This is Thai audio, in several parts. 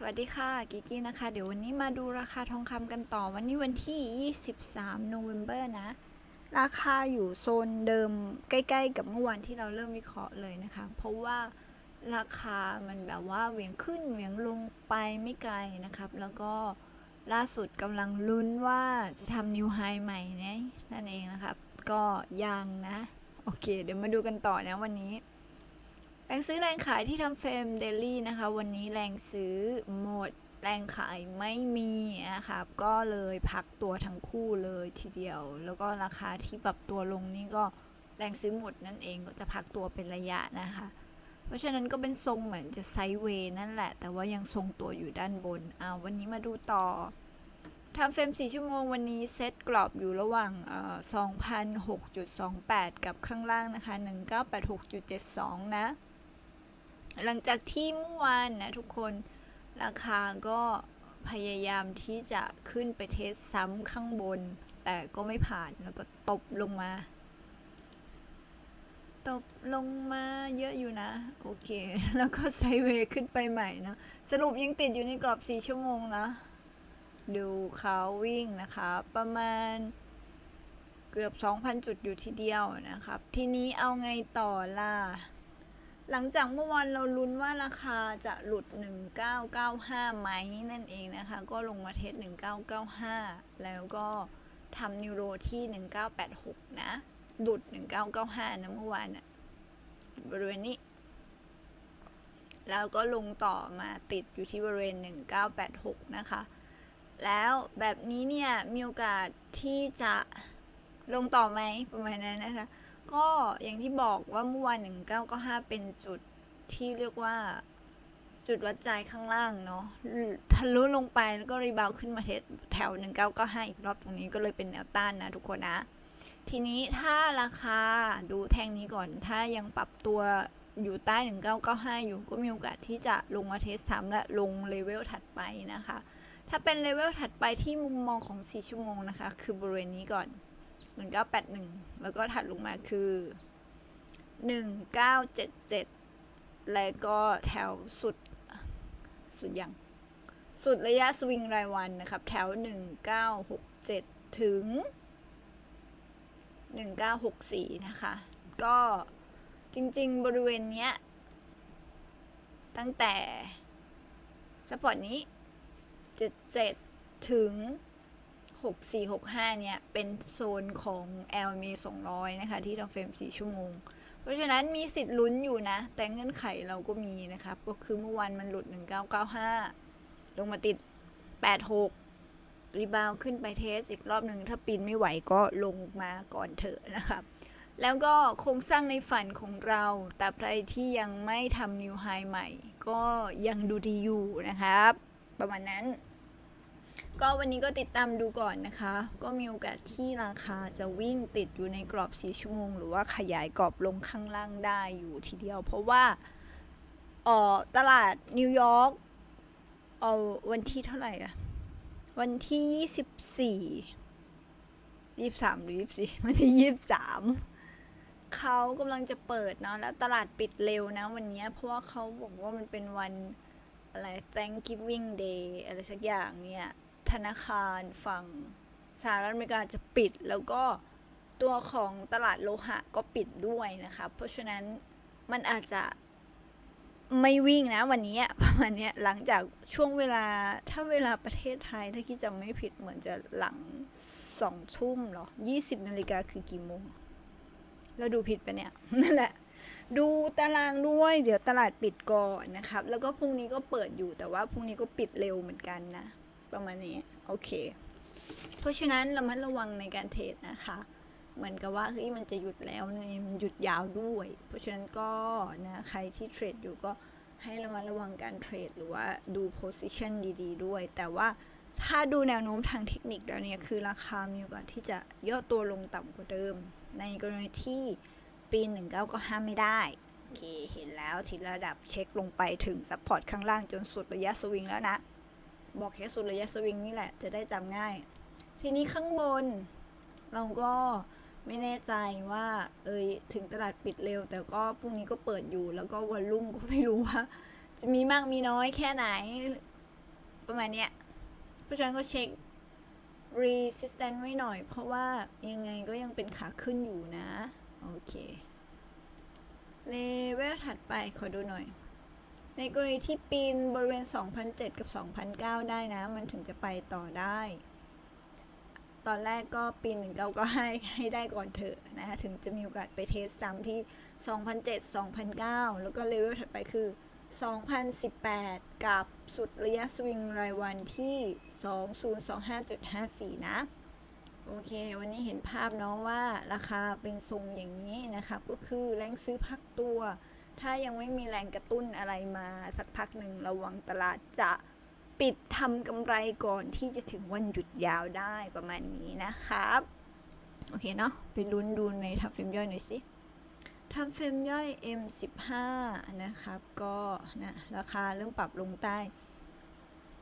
สวัสดีค่ะกิกี้นะคะ เดี๋ยววันนี้มาดูราคาทองคำกันต่อวันนี้วันที่ 23 โนเวม ber นะ ราคาอยู่โซนเดิมใกล้ ๆ กับเมื่อวานที่เราเริ่มวิเคราะห์เลยนะคะ เพราะว่าราคามันแบบว่าเหวี่ยงขึ้นเหวี่ยงลงไปไม่ไกลนะครับ แล้วก็ล่าสุดกำลังลุ้นว่าจะทำนิวไฮใหม่เนี่ยนั่นเองนะครับ ก็ยังนะ โอเค เดี๋ยวมาดูกันต่อนะวันนี้ แรงซื้อแรงขายที่ทำเฟรมเดลี่นะคะ วันนี้แรงซื้อหมด แรงขายไม่มีนะครับ ก็เลยพักตัวทั้งคู่เลยทีเดียว แล้วก็ราคาที่ปรับตัวลงนี่ก็แรงซื้อหมดนั่นเองก็จะพักตัวเป็นระยะนะคะ เพราะฉะนั้นก็เป็นทรงเหมือนจะไซด์เวย์นั่นแหละ แต่ว่ายังทรงตัวอยู่ด้านบนอ่าวันนี้มาดูต่อทำเฟรม 4 ชั่วโมงวันนี้เซตกรอบอยู่ระหว่างเอ่อ2,006.28 กับข้างล่างนะคะ 1986.72 นะ หลังจากที่เมื่อวานนะทุกคนราคาก็พยายามที่จะขึ้นไปเทสซ้ำข้างบน แต่ก็ไม่ผ่านแล้วก็ตบลงมา ตบลงมาเยอะอยู่นะ โอเค แล้วก็ไซเวย์ขึ้นไปใหม่นะ สรุปยังติดอยู่ในกรอบ4ชั่วโมงนะ ดูเขาวิ่งนะคะ ประมาณเกือบ 2,000 จุดอยู่ทีเดียวนะครับ ทีนี้เอาไงต่อล่ะ หลังจากเมื่อวานเราลุ้นว่าราคาจะหลุด 1995 ไหมนั่นเองนะคะ ก็ลงมาเทส1995 แล้วก็ทำนิวโรที่ 1986 นะ หลุด 1995 นะเมื่อวานน่ะบริเวณนี้ แล้วก็ลงต่อมาติดอยู่ที่บริเวณ 1986 นะคะ แล้วแบบนี้เนี่ย มีโอกาสที่จะลงต่อไหมประมาณนั้นนะคะ ก็อย่างที่บอกว่าเมื่อวาน1995เป็นจุดที่เรียกว่า จุดวัดใจข้างล่างเนาะทะลุลงไปแล้วก็รีบาวด์ขึ้นมาเทสแถว1995อีกรอบตรงนี้ก็เลยเป็นแนวต้านนะทุกคนนะ ทีนี้ถ้าราคาดูแท่งนี้ก่อน ถ้ายังปรับตัวอยู่ใต้ 1995 อยู่ก็มีโอกาสที่จะลงมาเทสซ้ำและลงเลเวลถัดไปนะคะ ถ้าเป็นเลเวลถัดไปที่มุมมองของ 4 ชั่วโมงนะคะ คือบริเวณนี้ก่อน 1981แปดหนึ่งแล้วก็ถัดลงมาคือ1977แล้วก็แถวสุด สุดยังสุดระยะสวิงรายวันนะครับ แถว 1967 ถึง 1964 นะคะ ก็จริง ๆ บริเวณเนี้ย ตั้งแต่สปอร์ตนี้ 77 ถึง 6465 เนี่ย เป็นโซนของ LM 200 นะคะ ที่ทำเฟรม 4 ชั่วโมง เพราะฉะนั้นมีสิทธิ์ลุ้นอยู่นะ แต่เงื่อนไขเราก็มีนะครับ ก็คือเมื่อวานมันหลุด 1995 ลงมาติด 86 รีบาวขึ้นไปเทสอีกรอบหนึ่ง ถ้าปีนไม่ไหวก็ลงมาก่อนเถอะนะครับ แล้วก็โครงสร้างในฝันของเราแต่ใครที่ยังไม่ทำนิวไฮใหม่ ก็ยังดูดีอยู่นะครับ ประมาณนั้น ก็วันนี้ก็ติดตามดูก่อนนะคะ ก็มีโอกาสที่ราคาจะวิ่งติดอยู่ในกรอบ 4 ชั่วโมง หรือว่าขยายกรอบลงข้างล่างได้อยู่ทีเดียว เพราะว่าออตลาดนิวยอร์กเอาวันที่เท่าไหร่อะวันที่ 24 23 หรือ 24 วันที่ 23 เขากำลังจะเปิดเนาะแล้วตลาดปิดเร็วนะวันนี้เพราะว่าเขาบอกว่ามันเป็นวันอะไร Thanksgiving Day อะไรสักอย่างเนี่ย ธนาคารฝั่งสหรัฐอเมริกาจะปิด แล้วก็ตัวของตลาดโลหะก็ปิดด้วยนะคะ เพราะฉะนั้นมันอาจจะไม่วิ่งนะวันนี้ประมาณนี้หลังจากช่วงเวลาถ้าเวลาประเทศไทยถ้าคิดจะไม่ผิดเหมือนจะหลังสองทุ่มหรอยี่สิบนาฬิกาคือกี่โมงแล้วดูผิดไปเนี่ยนั่นแหละ ดูตารางด้วย เดี๋ยวตลาดปิดก่อนนะครับ แล้วก็พรุ่งนี้ก็เปิดอยู่แต่ว่าพรุ่งนี้ก็ปิดเร็วเหมือนกันนะ ประมาณนี้ โอเค เพราะฉะนั้นเรามัดระวังในการเทรดนะคะ เหมือนกับว่าเฮ้ยมันจะหยุดแล้วเนี่ยมันหยุดยาวด้วย เพราะฉะนั้นก็นะใครที่เทรดอยู่ก็ให้ระมัดระวังการเทรดหรือว่าดูโพซิชันดี ๆ ด้วย แต่ว่าถ้าดูแนวโน้มทางเทคนิคแล้วเนี่ยคือราคามีโอกาสที่จะย่อตัวลงต่ำกว่าเดิม ในกรณีที่ปีหนึ่งเก้าก็ห้ามไม่ได้โอเคเห็นแล้วทีระดับเช็คลงไปถึงซัพพอร์ตข้างล่างจนสุดระยะสวิงแล้วนะ บอกแค่สุดระยะสวิงนี่แหละ จะได้จำง่าย ทีนี้ข้างบน เราก็ไม่แน่ใจว่า เอยถึงตลาดปิดเร็ว แต่ก็พรุ่งนี้ก็เปิดอยู่ แล้วก็วอลลุ่มก็ไม่รู้ว่า จะมีมากมีน้อยแค่ไหน ประมาณเนี้ยเพราะฉะนั้นก็เช็ค resistance ไว้หน่อย เพราะว่ายังไงก็ยังเป็นขาขึ้นอยู่นะ โอเค เลเวลถัดไปขอดูหน่อย ในกรณีที่ปีนบริเวณ 2,007 กับ 2,009 ได้นะ มันถึงจะไปต่อได้ ตอนแรกก็ปีน19 ก็ให้ให้ได้ก่อนเถอะนะถึงจะมีโอกาสไปเทสซ้ำที่ 2007 2009 แล้วก็เลเวลถัดไปคือ 2018 กับสุดระยะสวิงรายวันที่ 2025.54 นะ โอเค วันนี้เห็นภาพเนาะว่าราคาเป็นทรงอย่างนี้นะครับ ก็คือแรงซื้อพักตัว ถ้ายังไม่มีแรงกระตุ้นอะไรมาสักพักหนึ่งระวังตลาดจะปิดทำกำไรก่อนที่จะถึงวันหยุดยาวได้ประมาณนี้นะครับ โอเคเนาะไปลุ้นดูในทับเฟรมย่อยหน่อยสิทับเฟรมย่อย M15 นะครับ ก็นะราคาเริ่มปรับลงใต้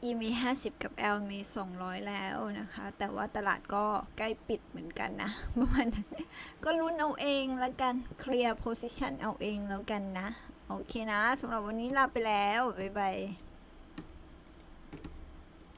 E มี 50 กับ L มี 200 แล้วนะคะ แต่ว่าตลาดก็ใกล้ปิดเหมือนกันนะประมาณนั้นก็ลุ้นเอาเองแล้วกัน เคลียร์โพซิชันเอาเองแล้วกันนะ โอเคนะสำหรับวันนี้ลาไปแล้ว บ๊ายบาย